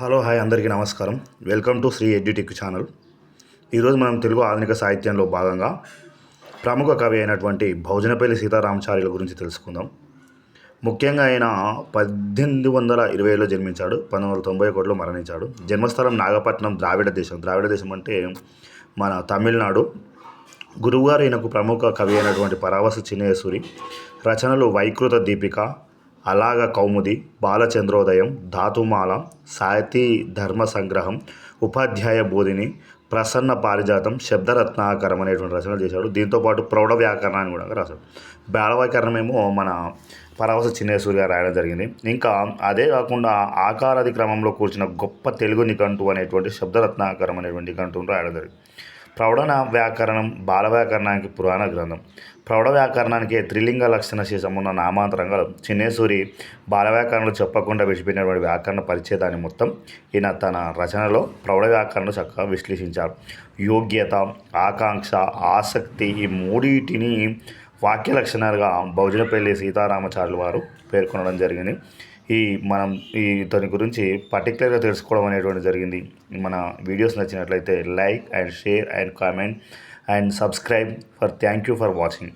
Hello hi అందరికీ నమస్కారం. Welcome to Shri edutech channel. ఈరోజు మనం తెలుగు ఆధునిక సాహిత్యంలో భాగంగా ప్రముఖ కవి అయినటువంటి భోజనపల్లి సీతారామచార్యుల గురించి తెలుసుకుందాం. ముఖ్యంగా ఆయన పద్దెనిమిది వందల ఇరవైలో జన్మించాడు పంతొమ్మిది వందల తొంభై ఒకటిలో మరణించాడు. జన్మస్థలం నాగపట్నం ద్రావిడ దేశం. ద్రావిడ దేశం అంటే మన తమిళనాడు. గురువుగారు ఈయనకు ప్రముఖ కవి అయినటువంటి పరావస చిన్నేశ్వరి రచనలు వైకృత దీపిక అలాగ కౌముది బాలచంద్రోదయం ధాతుమాల సాహితీ ధర్మ సంగ్రహం ఉపాధ్యాయ బోధిని ప్రసన్న పారిజాతం శబ్దరత్నాకరం అనేటువంటి రచనలు చేశాడు. దీంతోపాటు ప్రౌఢ వ్యాకరణాన్ని కూడా రాశాడు. బాలవ్యాకరణం ఏమో మన పరవశ చిన్నేశ్వరి గారు రాయడం జరిగింది. ఇంకా అదే కాకుండా ఆకారాది క్రమంలో కూర్చున్న గొప్ప తెలుగు నిఘంటు అనేటువంటి శబ్దరత్నాకరం అనేటువంటి నిఘంటును రాయడం జరిగింది. ప్రౌఢ వ్యాకరణం బాల వ్యాకరణానికి పురాణ గ్రంథం. ప్రౌఢ వ్యాకరణానికి త్రిలింగ లక్షణ శేషం ఉన్న నామాంతరంగా చిన్నేశ్వరి బాల వ్యాకరణలు చెప్పకుండా విడిచిపెట్టినటువంటి వ్యాకరణ పరిచేదాన్ని మొత్తం ఈయన తన రచనలో ప్రౌఢ వ్యాకరణను చక్కగా విశ్లేషించారు. యోగ్యత ఆకాంక్ష ఆసక్తి ఈ మూడింటిని వాక్య లక్షణాలుగా బహుజనపల్లి సీతారామచారులు వారు పేర్కొనడం జరిగింది. ఈ మనం ఈ దాని గురించి పర్టికులర్గా తెలుసుకోవడం అనేటువంటి జరిగింది. మన వీడియోస్ నచ్చినట్లయితే like and share and comment and subscribe for thank you for watching